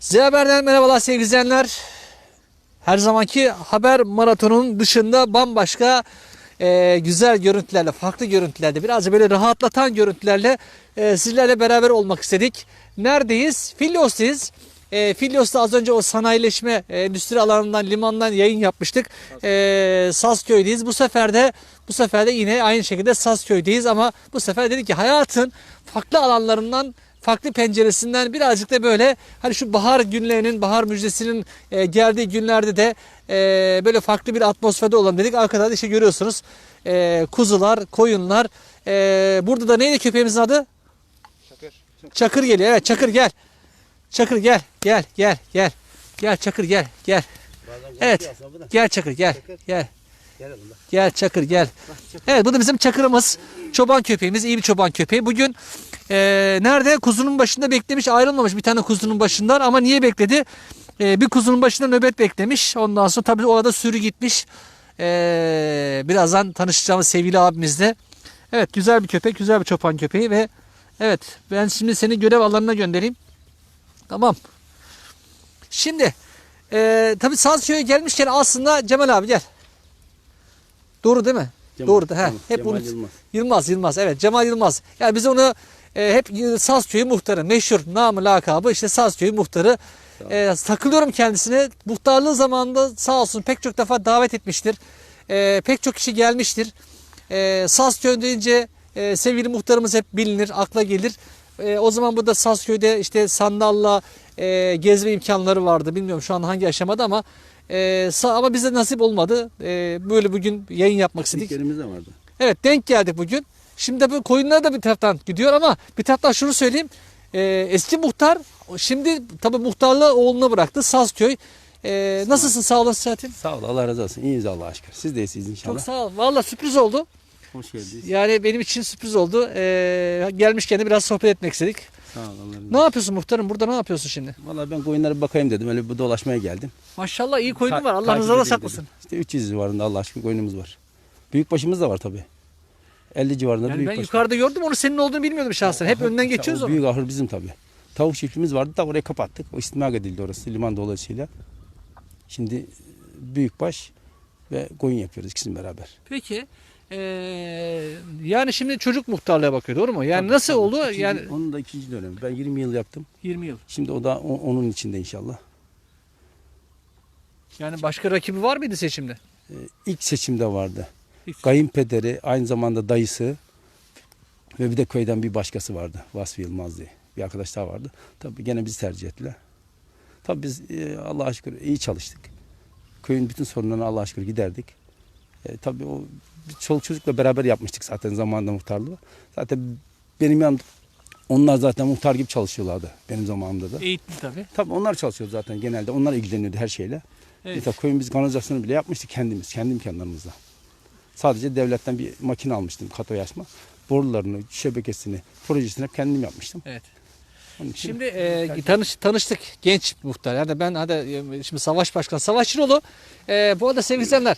Z Haber'den merhabalar sevgili izleyenler. Her zamanki haber maratonunun dışında bambaşka e, güzel görüntülerle, farklı görüntülerle, biraz böyle rahatlatan görüntülerle e, sizlerle beraber olmak istedik. Neredeyiz? Filyos'tayız. E, Filyos'ta az önce o sanayileşme e, endüstri alanından, limandan yayın yapmıştık. E, Sazköy'deyiz. Bu sefer de bu sefer de yine aynı şekilde Sazköy'deyiz ama bu sefer dedik ki hayatın farklı alanlarından farklı penceresinden birazcık da böyle hani şu bahar günlerinin, bahar müjdesinin e, geldiği günlerde de e, böyle farklı bir atmosferde olalım dedik. Arkada da işte görüyorsunuz e, kuzular, koyunlar. E, burada da neydi köpeğimizin adı? Çakır. Çakır geliyor. Evet Çakır gel. Çakır gel. Gel gel gel. Gel Çakır gel. Gel. Evet. Gel Çakır gel. Gel. Gel Çakır gel. Evet bu da bizim Çakır'ımız. Çoban köpeğimiz. iyi bir çoban köpeği. Bugün e, nerede? Kuzunun başında beklemiş. Ayrılmamış bir tane kuzunun başından. Ama niye bekledi? E, bir kuzunun başında nöbet beklemiş. Ondan sonra tabii orada sürü gitmiş. E, birazdan tanışacağımız sevgili abimizle. Evet güzel bir köpek. Güzel bir çoban köpeği ve evet ben şimdi seni görev alanına göndereyim. Tamam. Şimdi e, tabii Sazköy'e gelmişken aslında Cemal abi gel. Doğru değil mi? Cemal, Doğru. He, tamam. hep Cemal bunu Yılmaz. Yılmaz Yılmaz evet Cemal Yılmaz. Yani biz onu e, hep Sazköy'ü muhtarı meşhur namı lakabı işte Sazköy'ü muhtarı. E, takılıyorum kendisine. Muhtarlığı zamanında sağ olsun pek çok defa davet etmiştir. E, pek çok kişi gelmiştir. E, Sazköy deyince e, sevgili muhtarımız hep bilinir, akla gelir. E, o zaman burada Sazköy'de işte sandalla e, gezme imkanları vardı. Bilmiyorum şu an hangi aşamada ama e, sa- ama bize nasip olmadı. E, böyle bugün yayın yapmak istedik. İlklerimiz de vardı. Evet denk geldik bugün. Şimdi tabii koyunlar da bir taraftan gidiyor ama bir taraftan şunu söyleyeyim. Ee, eski muhtar şimdi tabii muhtarlığı oğluna bıraktı Sazköy. Ee, nasılsın sağ olasın Sıhhat'im? Sağ ol Allah razı olsun. İyiyiz Allah aşkına. Siz de iyisiniz inşallah. Çok sağ ol. Valla sürpriz oldu. Hoş geldiniz. Yani benim için sürpriz oldu. Ee, gelmişken de biraz sohbet etmek istedik. Sağ ol Allah razı Ne yapıyorsun muhtarım? Burada ne yapıyorsun şimdi? Valla ben koyunlara bir bakayım dedim. Öyle bir dolaşmaya geldim. Maşallah iyi koyunun Ta- var. Allah takip rızası edeyim saklasın. dedim. İşte 300 civarında Allah aşkına koyunumuz var. Büyük başımız da var tabii. 50 civarında Yani büyük ben yukarıda gördüm onu senin olduğunu bilmiyordum şahsen. Hep önden geçiyoruz o onu. Büyük ahır bizim tabii. Tavuk çiftliğimiz vardı da orayı kapattık. O istimlak edildi orası liman dolayısıyla. Şimdi büyük baş ve koyun yapıyoruz ikisini beraber. Peki. ee, yani şimdi çocuk muhtarlığa bakıyor doğru mu? Yani nasıl oldu? İkinci- Yani onun da ikinci dönemi. Ben 20 yıl yaptım. 20 yıl. Şimdi o da o- onun içinde inşallah. Yani başka rakibi var mıydı seçimde? Ee, ilk seçimde vardı. Kayınpederi, aynı zamanda dayısı ve bir de köyden bir başkası vardı. Vasfi Yılmaz diye. Bir arkadaş daha vardı. Tabii gene bizi tercih ettiler. Tabii biz e, Allah'a şükür iyi çalıştık. Köyün bütün sorunlarını Allah'a şükür giderdik. E, tabii o çoluk çocukla beraber yapmıştık zaten zamanında muhtarlığı. Zaten benim yanımda onlar zaten muhtar gibi çalışıyorlardı benim zamanımda da. Eğitim tabii. Tabii onlar çalışıyordu zaten genelde. Onlar ilgileniyordu her şeyle. Evet. Mesela köyün biz kanalizasyonu bile yapmıştık kendimiz, kendi imkanlarımızla. Sadece devletten bir makine almıştım kato yaşma. Borularını, şebekesini, projesini hep kendim yapmıştım. Evet. Şimdi e, tanış, tanıştık genç muhtar. Yani ben hadi e, şimdi Savaş Başkanı Savaş Şirolu. E, bu arada sevgili izleyenler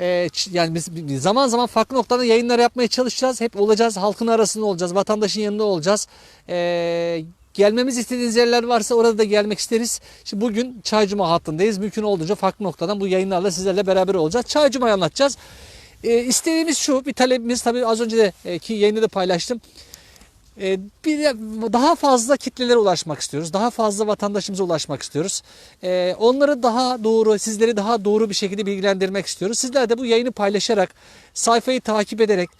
e, yani biz zaman zaman farklı noktalarda yayınlar yapmaya çalışacağız. Hep olacağız. Halkın arasında olacağız. Vatandaşın yanında olacağız. E, gelmemiz istediğiniz yerler varsa orada da gelmek isteriz. Şimdi bugün Çaycuma hattındayız. Mümkün olduğunca farklı noktadan bu yayınlarla sizlerle beraber olacağız. Çaycuma'yı anlatacağız. E, isteğimiz şu, bir talebimiz tabii az önce de e, ki yayında da paylaştım. E, bir daha fazla kitlelere ulaşmak istiyoruz. Daha fazla vatandaşımıza ulaşmak istiyoruz. E, onları daha doğru, sizleri daha doğru bir şekilde bilgilendirmek istiyoruz. Sizler de bu yayını paylaşarak, sayfayı takip ederek,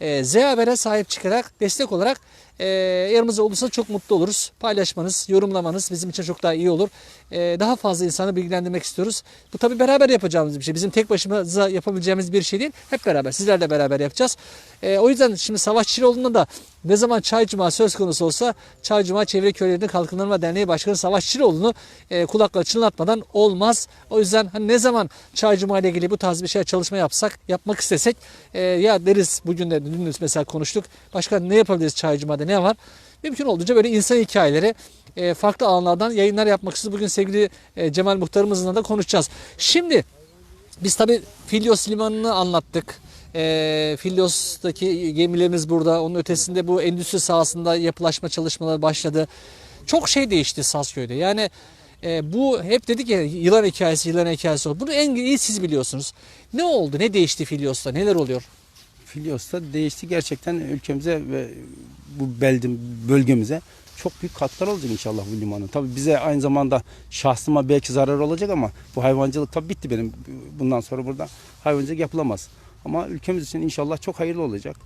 e, Z Haber'e sahip çıkarak, destek olarak e, yanımızda olursa çok mutlu oluruz. Paylaşmanız, yorumlamanız bizim için çok daha iyi olur. E, daha fazla insanı bilgilendirmek istiyoruz. Bu tabii beraber yapacağımız bir şey. Bizim tek başımıza yapabileceğimiz bir şey değil. Hep beraber, sizlerle beraber yapacağız. E, o yüzden şimdi Savaş Çiroğlu'nda da ne zaman Çay Cuma söz konusu olsa Çay Cuma Çevre Köylerinde Kalkınma Derneği Başkanı Savaş Çiroğlu'nu e, kulakla çınlatmadan olmaz. O yüzden hani ne zaman Çay Cuma ile ilgili bu tarz bir şey çalışma yapsak, yapmak istesek e, ya deriz bugün de dün mesela konuştuk. Başka ne yapabiliriz Çay Cuma'da ne var? Mümkün olduğunca böyle insan hikayeleri e, farklı alanlardan yayınlar yapmak istiyoruz. Bugün sevgili e, Cemal Muhtarımızla da konuşacağız. Şimdi biz tabii Filyos Limanı'nı anlattık. E, Filyos'taki gemilerimiz burada. Onun ötesinde bu endüstri sahasında yapılaşma çalışmaları başladı. Çok şey değişti Sazköy'de. Yani E, bu hep dedik ya yılan hikayesi yılan hikayesi. Bunu en iyi siz biliyorsunuz. Ne oldu? Ne değişti Filyos'ta? Neler oluyor? Filyos'ta değişti gerçekten ülkemize ve bu beldim bölgemize çok büyük katkılar olacak inşallah bu limanın. Tabii bize aynı zamanda şahsıma belki zarar olacak ama bu hayvancılık tabii bitti benim. Bundan sonra burada hayvancılık yapılamaz. Ama ülkemiz için inşallah çok hayırlı olacak.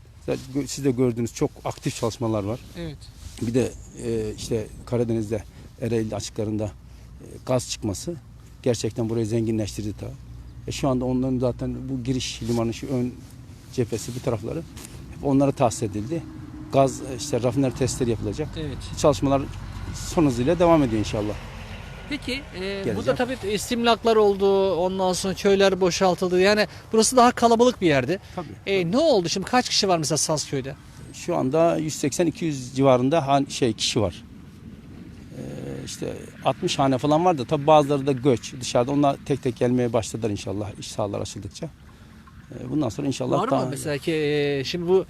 Siz de gördüğünüz çok aktif çalışmalar var. Evet. Bir de e, işte Karadeniz'de Ereğli açıklarında e, gaz çıkması gerçekten burayı zenginleştirdi ta. E, şu anda onların zaten bu giriş limanı şu ön cephesi bu tarafları hep onlara tahsis edildi. Gaz e, işte rafiner testleri yapılacak. Evet. Çalışmalar son hızıyla devam ediyor inşallah. Peki e, burada tabii istimlaklar oldu. Ondan sonra köyler boşaltıldı. Yani burası daha kalabalık bir yerdi. Tabii. E, ne oldu şimdi? Kaç kişi var mesela Sazköy'de? Şu anda 180-200 civarında şey kişi var. Ee, işte 60 hane falan var da tabii bazıları da göç dışarıda. Onlar tek tek gelmeye başladılar inşallah iş sahalar açıldıkça. Ee, bundan sonra inşallah Var daha mı mesela ki e, şimdi bu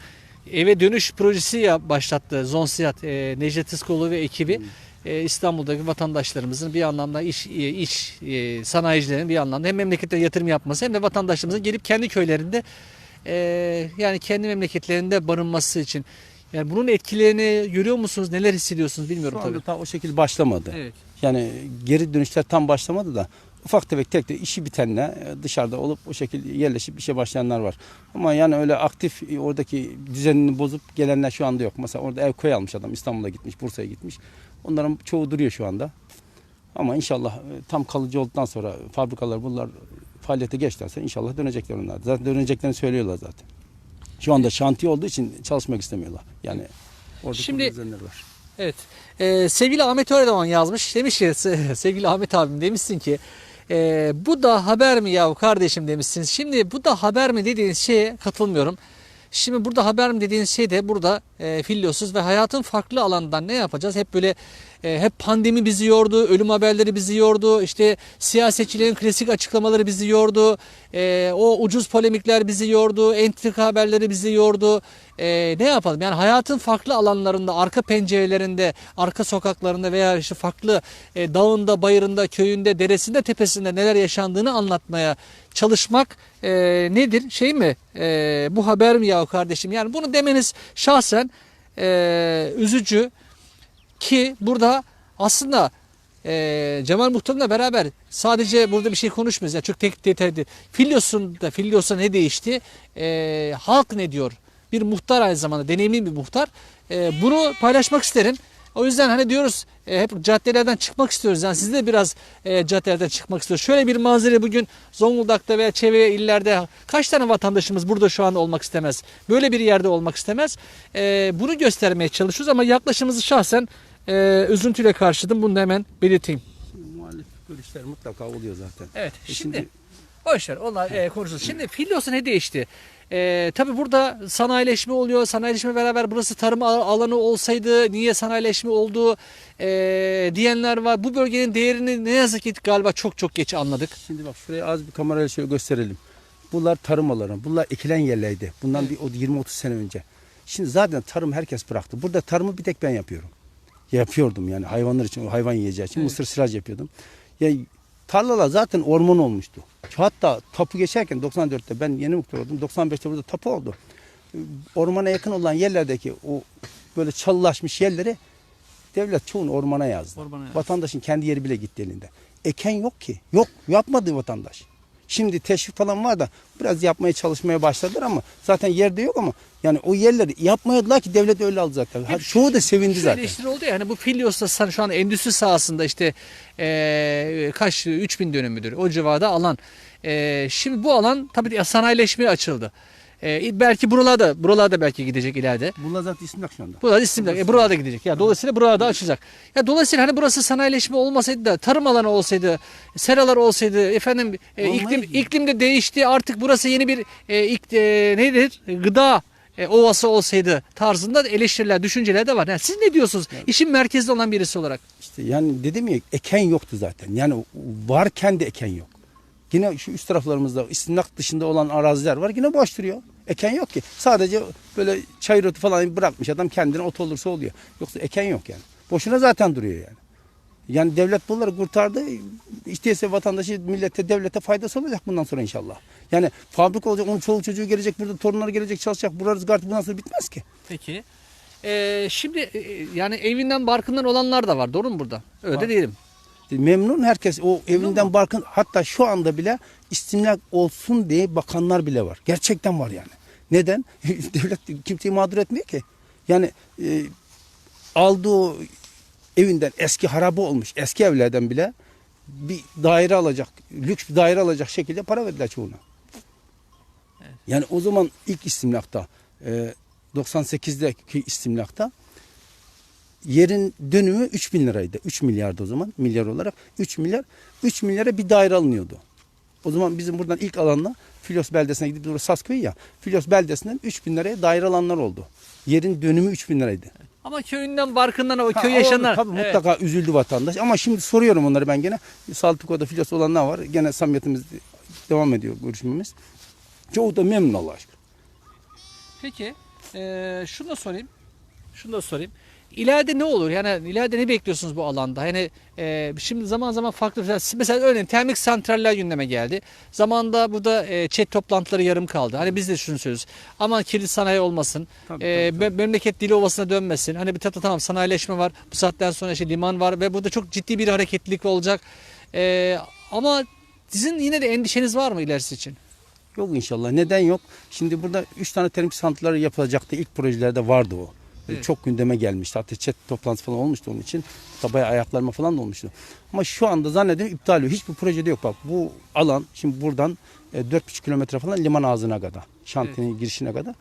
eve dönüş projesi ya başlattı Zonsiyat, e, Necdet Iskoğlu ve ekibi. E, İstanbul'daki vatandaşlarımızın bir anlamda iş e, iş e, sanayicilerin bir anlamda hem memlekette yatırım yapması hem de vatandaşlarımızın gelip kendi köylerinde e, yani kendi memleketlerinde barınması için yani bunun etkilerini görüyor musunuz? Neler hissediyorsunuz bilmiyorum şu anda tabii. ta o şekilde başlamadı. Evet. Yani geri dönüşler tam başlamadı da ufak tefek tek tek işi bitenle e, dışarıda olup o şekilde yerleşip işe başlayanlar var. Ama yani öyle aktif e, oradaki düzenini bozup gelenler şu anda yok. Mesela orada ev koy almış adam İstanbul'a gitmiş, Bursa'ya gitmiş. Onların çoğu duruyor şu anda. Ama inşallah e, tam kalıcı olduktan sonra fabrikalar bunlar faaliyete geçtilerse inşallah dönecekler onlar. Zaten döneceklerini söylüyorlar zaten. Şu anda şantiye olduğu için çalışmak istemiyorlar. Yani orada Şimdi- düzenler var. Evet. Ee, sevgili Ahmet Öredoğan yazmış. Demiş ki se- sevgili Ahmet abim demişsin ki e, bu da haber mi yahu kardeşim demişsiniz. Şimdi bu da haber mi dediğiniz şeye katılmıyorum. Şimdi burada haber mi dediğiniz şey de burada e, filyosuz ve hayatın farklı alanından ne yapacağız? Hep böyle e, hep pandemi bizi yordu, ölüm haberleri bizi yordu, işte siyasetçilerin klasik açıklamaları bizi yordu, e, o ucuz polemikler bizi yordu, entrika haberleri bizi yordu. E, ne yapalım? Yani hayatın farklı alanlarında, arka pencerelerinde, arka sokaklarında veya işte farklı dağında, bayırında, köyünde, deresinde, tepesinde neler yaşandığını anlatmaya çalışmak nedir? Şey mi? Bu haber mi ya kardeşim? Yani bunu demeniz şahsen üzücü ki burada aslında e, Cemal Muhtar'la beraber sadece burada bir şey konuşmuyoruz. Yani çok tek detaylı. Filyos'un Filyos'a ne değişti? E, halk ne diyor? Bir muhtar aynı zamanda deneyimli bir muhtar. E, bunu paylaşmak isterim. O yüzden hani diyoruz e, hep caddelerden çıkmak istiyoruz. Yani siz de biraz e, caddelerden çıkmak istiyoruz. Şöyle bir manzara bugün Zonguldak'ta veya çevre illerde kaç tane vatandaşımız burada şu an olmak istemez? Böyle bir yerde olmak istemez. E, bunu göstermeye çalışıyoruz ama yaklaşımımızı şahsen e, üzüntüyle karşıladım. Bunu da hemen belirteyim. Muhalif görüşler mutlaka oluyor zaten. Evet E şimdi, şimdi- boş ver onlar e, konuşuruz. Şimdi Filyos'a ne değişti? E, tabii burada sanayileşme oluyor. Sanayileşme beraber burası tarım al- alanı olsaydı niye sanayileşme oldu e, diyenler var. Bu bölgenin değerini ne yazık ki galiba çok çok geç anladık. Şimdi bak şuraya az bir kamerayla şöyle gösterelim. Bunlar tarım alanı. Bunlar ekilen yerlerdi. Bundan bir o 20-30 sene önce. Şimdi zaten tarım herkes bıraktı. Burada tarımı bir tek ben yapıyorum. Yapıyordum yani hayvanlar için, hayvan yiyeceği için Evet. mısır silaj yapıyordum. Ya tarlalar zaten orman olmuştu. Hatta tapu geçerken 94'te ben yeni muhtar oldum. 95'te burada tapu oldu. Ormana yakın olan yerlerdeki o böyle çalılaşmış yerleri devlet çoğunu ormana yazdı. Ormana yazdı. Vatandaşın kendi yeri bile gitti elinde. Eken yok ki. Yok. Yapmadı vatandaş. Şimdi teşvik falan var da biraz yapmaya çalışmaya başladılar ama zaten yerde yok ama yani o yerleri yapmadılar ki devlet öyle aldı zaten. Ha, çoğu da sevindi Şu zaten. eleştiri oldu ya hani bu Filyos'ta şu an endüstri sahasında işte e, kaç 3000 dönüm müdür o civarda alan. E, şimdi bu alan tabii sanayileşmeye açıldı. E, belki buralarda buralarda belki gidecek ileride. Bunlar zaten isim yok şu anda. Burada isimler, e, buralarda gidecek. Ya dolayısıyla buralarda açacak. Ya dolayısıyla hani burası sanayileşme olmasaydı da tarım alanı olsaydı, seralar olsaydı, efendim e, Olmayı- iklim iklim de değişti. Artık burası yeni bir e, ik- e, nedir? Gıda e, ovası olsaydı tarzında eleştiriler, düşünceler de var. Yani siz ne diyorsunuz? İşin merkezde olan birisi olarak. İşte yani dedim ya eken yoktu zaten. Yani varken de eken yok. Yine şu üst taraflarımızda istimlak dışında olan araziler var. Yine boş duruyor. Eken yok ki. Sadece böyle çayır otu falan bırakmış adam kendine ot olursa oluyor. Yoksa eken yok yani. Boşuna zaten duruyor yani. Yani devlet bunları kurtardı. İşteyse vatandaşı, millete, devlete faydası olacak bundan sonra inşallah. Yani fabrika olacak, onun çoluk çocuğu gelecek, burada torunları gelecek, çalışacak. Burada rızkı bundan sonra bitmez ki. Peki. Ee, şimdi e, yani evinden barkından olanlar da var. Doğru mu burada? Öyle Var. diyelim. Memnun herkes o evinden mu? barkın hatta şu anda bile istimlak olsun diye bakanlar bile var. Gerçekten var yani. Neden? Devlet kimseyi mağdur etmiyor ki. Yani e, aldığı evinden eski harabe olmuş eski evlerden bile bir daire alacak, lüks bir daire alacak şekilde para verdiler çoğuna. Yani o zaman ilk istimlakta e, 98'deki istimlakta yerin dönümü 3 bin liraydı. 3 milyardı o zaman milyar olarak. 3 milyar 3 milyara bir daire alınıyordu. O zaman bizim buradan ilk alanla Filos beldesine gidip burası Sasköy'ü ya. Filos beldesinden 3 bin liraya daire alanlar oldu. Yerin dönümü 3 bin liraydı. Ama köyünden barkından o köy yaşayanlar. Tabii Evet. mutlaka üzüldü vatandaş. Ama şimdi soruyorum onları ben gene. Saltıko'da Filos olanlar var. Gene samimiyetimiz devam ediyor görüşmemiz. Çoğu da memnun Allah aşkına. Peki eee şunu da sorayım. Şunu da sorayım. İleride ne olur? Yani ileride ne bekliyorsunuz bu alanda? Yani eee, şimdi zaman zaman farklı mesela örneğin termik santraller gündeme geldi. Zamanında burada eee chat toplantıları yarım kaldı. Hani biz de şunu söylüyoruz. Aman kirli sanayi olmasın. Tabii, Eee, tabii, me- memleket dili ovasına dönmesin. Hani bir tarafta tamam sanayileşme var. Bu saatten sonra işte liman var ve burada çok ciddi bir hareketlilik olacak. Eee, ama sizin yine de endişeniz var mı ilerisi için? Yok inşallah. Neden yok? Şimdi burada 3 tane termik santralleri yapılacaktı. İlk projelerde vardı o. Evet. Çok gündeme gelmişti. Hatta chat toplantısı falan olmuştu onun için. Hatta bayağı ayaklarma falan da olmuştu. Ama şu anda zannediyorum iptal oluyor. Hiçbir projede yok. Bak bu alan şimdi buradan e, 4,5 kilometre falan liman ağzına kadar. Şantinin girişine kadar.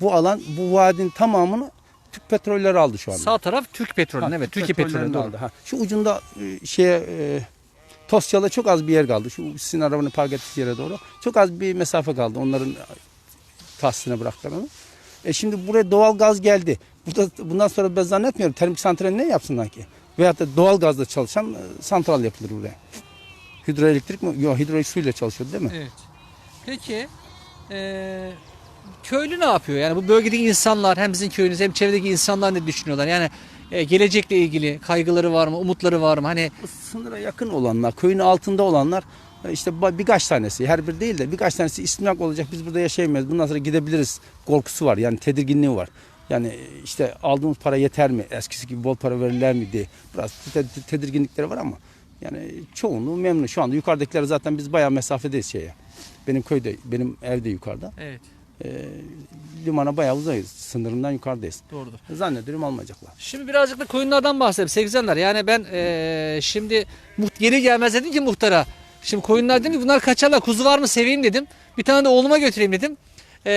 Bu alan bu vadinin tamamını Türk petrolleri aldı şu anda. Sağ taraf Türk Petrolü. Evet, Türk Türkiye Petrolü. aldı. Ha. Şu ucunda e, şeye e, Tosyalı çok az bir yer kaldı. Şu sizin arabanın park ettiği yere doğru. Çok az bir mesafe kaldı. Onların tahsisine bıraktılar onu. E şimdi buraya doğal gaz geldi. Burada, bundan sonra ben zannetmiyorum termik santral ne yapsınlar ki? Veyahut da doğal gazla çalışan e, santral yapılır buraya. Hidroelektrik mi? Yok hidroelektrik suyla çalışıyor değil mi? Evet. Peki eee, köylü ne yapıyor? Yani bu bölgedeki insanlar hem sizin köyünüz hem çevredeki insanlar ne düşünüyorlar? Yani e, gelecekle ilgili kaygıları var mı? Umutları var mı? Hani Bu sınıra yakın olanlar, köyün altında olanlar e, işte ba- birkaç tanesi, her bir değil de birkaç tanesi istimlak olacak. Biz burada yaşayamayız. Bundan sonra gidebiliriz korkusu var. Yani tedirginliği var. Yani işte aldığımız para yeter mi? Eskisi gibi bol para verirler mi diye. Biraz te- te- tedirginlikleri var ama yani çoğunluğu memnun. Şu anda yukarıdakiler zaten biz bayağı mesafedeyiz şeye. Benim köyde, benim evde yukarıda. evet E, limana bayağı uzayız. Sınırından yukarıdayız. doğrudur. Zannediyorum almayacaklar. Şimdi birazcık da koyunlardan bahsedelim sevgilenler. Yani ben eee, şimdi muht geri gelmez dedim ki muhtara. Şimdi koyunlar dedim ki bunlar kaçarlar kuzu var mı seveyim dedim. Bir tane de oğluma götüreyim dedim. Eee,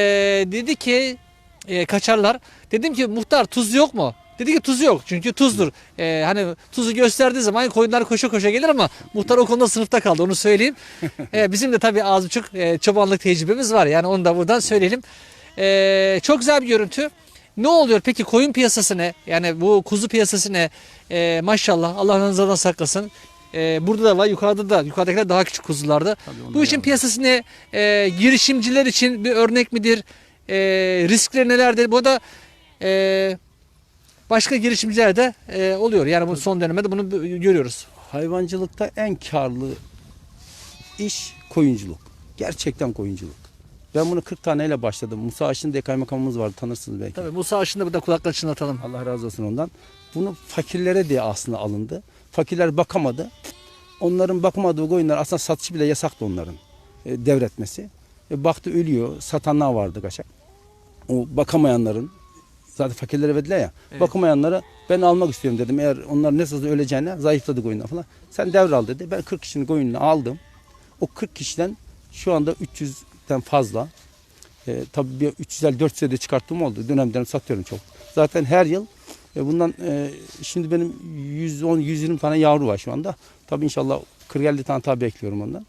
dedi ki eee, kaçarlar. Dedim ki muhtar tuz yok mu? Dedi ki tuz yok çünkü tuzdur. Eee, hani tuzu gösterdiği zaman koyunlar koşa koşa gelir ama muhtar o konuda sınıfta kaldı onu söyleyeyim. Eee, bizim de tabii az buçuk eee, çobanlık tecrübemiz var yani onu da buradan söyleyelim. Eee, çok güzel bir görüntü. Ne oluyor peki koyun piyasası ne? Yani bu kuzu piyasası ne? Ee, maşallah Allah nazardan saklasın. Ee, burada da var yukarıda da yukarıdakiler daha küçük kuzularda. Bu işin piyasası ne? Ee, girişimciler için bir örnek midir? Ee, riskleri nelerdir? Bu da e, başka girişimciler de e, oluyor. Yani bu son dönemde bunu görüyoruz. Hayvancılıkta en karlı iş koyunculuk. Gerçekten koyunculuk. Ben bunu 40 taneyle başladım. Musa Aşın diye kaymakamımız vardı tanırsınız belki. Tabii Musa Aşın'da burada kulaklarını çınlatalım. Allah razı olsun ondan. Bunu fakirlere diye aslında alındı. Fakirler bakamadı. Onların bakamadığı koyunlar aslında satışı bile yasaktı onların e, devretmesi. E, baktı ölüyor. Satanlar vardı kaçak. O bakamayanların zaten fakirlere verdiler ya. Evet. Bakamayanlara ben almak istiyorum dedim. Eğer onlar ne sözü öleceğine zayıfladı koyunlar falan. Sen devral dedi. Ben 40 kişinin koyununu aldım. O 40 kişiden şu anda 300'den fazla. E, tabii bir 350 400'e de çıkarttığım oldu. Dönemden satıyorum çok. Zaten her yıl e, bundan e, şimdi benim 110 120 tane yavru var şu anda. Tabii inşallah 40-50 tane tabi bekliyorum ondan.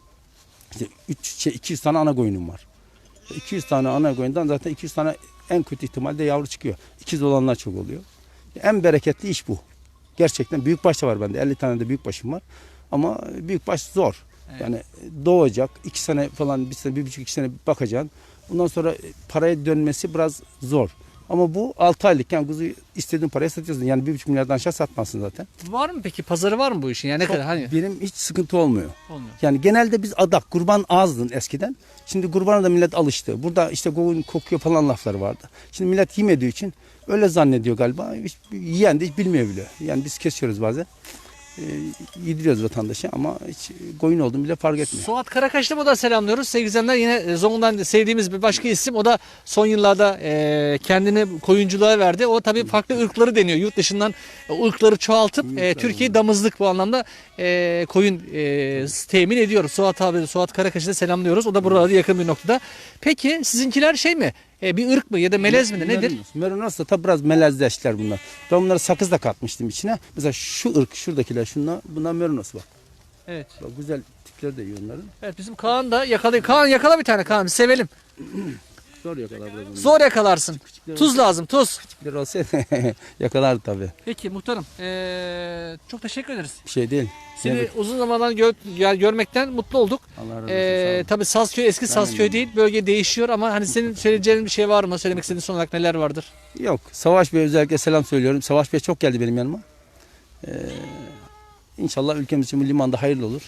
İşte 3 şey, 200 tane ana koyunum var. 200 tane ana koyundan zaten 200 tane en kötü ihtimalle yavru çıkıyor. İkiz olanlar çok oluyor. En bereketli iş bu. Gerçekten büyük baş da var bende. 50 tane de büyük başım var. Ama büyük baş zor. Evet. Yani doğacak. iki sene falan bir sene, bir buçuk iki sene bakacaksın. Ondan sonra paraya dönmesi biraz zor. Ama bu 6 aylıkken kuzu istediğin paraya satıyorsun. Yani 1,5 milyardan aşağı satmazsın zaten. Var mı peki? Pazarı var mı bu işin? Yani ne kadar hani? Benim hiç sıkıntı olmuyor. Olmuyor. Yani genelde biz adak, kurban azdın eskiden. Şimdi kurbana da millet alıştı. Burada işte koyun kokuyor falan laflar vardı. Şimdi millet yemediği için öyle zannediyor galiba. Hiç, yiyen de hiç bilmiyor bile. Yani biz kesiyoruz bazen. Ee, yediriyoruz vatandaşa ama hiç koyun olduğunu bile fark etmiyor. Suat Karakaş'ta bu da selamlıyoruz. Sevgili yine e, Zonguldak'tan sevdiğimiz bir başka isim. O da son yıllarda e, kendini koyunculuğa verdi. O tabii farklı ırkları deniyor. Yurt dışından o ırkları çoğaltıp e, Türkiye damızlık bu anlamda e, koyun e, temin ediyor. Suat abi, Suat Karakaş'ı da selamlıyoruz. O da burada yakın bir noktada. Peki sizinkiler şey mi? E, bir ırk mı ya da melez mi de nedir? Merinos da tabi biraz melezleştiler bunlar. Ben bunları sakız da katmıştım içine. Mesela şu ırk şuradakiler şunlar bunlar merinos bak. Evet. Bak güzel tipleri de iyi onların. Evet bizim Kaan da yakalıyor. Kaan yakala bir tane Kaan sevelim. Zor yakalar. Zor yakalarsın. Tuz lazım tuz. Tipleri olsa yakalar tabi. Peki muhtarım eee, çok teşekkür ederiz. Bir şey değil. Seni Evet. uzun zamandan gö- yani görmekten mutlu olduk. Allah razı olsun. Olun. tabii Sazköy eski Sazköy değil. Bölge değişiyor ama hani senin söyleyeceğin bir şey var mı? Söylemek istediğin son olarak neler vardır? Yok. Savaş Bey özellikle selam söylüyorum. Savaş Bey çok geldi benim yanıma. Ee, inşallah ülkemiz için bu limanda hayırlı olur.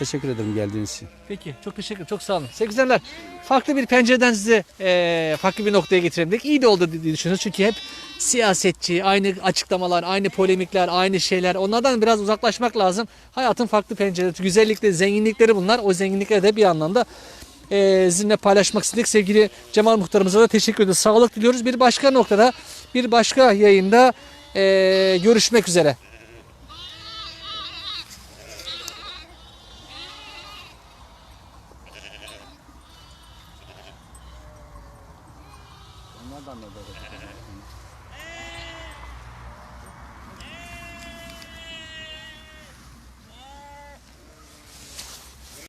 Teşekkür ederim geldiğiniz için. Peki çok teşekkür. Çok sağ olun. Sevgili izleyenler, farklı bir pencereden sizi eee, farklı bir noktaya getirelim dedik. İyi de oldu diye düşünüyoruz. Çünkü hep siyasetçi, aynı açıklamalar, aynı polemikler, aynı şeyler. Onlardan biraz uzaklaşmak lazım. Hayatın farklı pencereleri, güzellikleri, zenginlikleri bunlar. O zenginlikleri de bir anlamda eee sizinle paylaşmak istedik. Sevgili Cemal Muhtarımıza da teşekkür ediyoruz. Sağlık diliyoruz. Bir başka noktada, bir başka yayında eee, görüşmek üzere.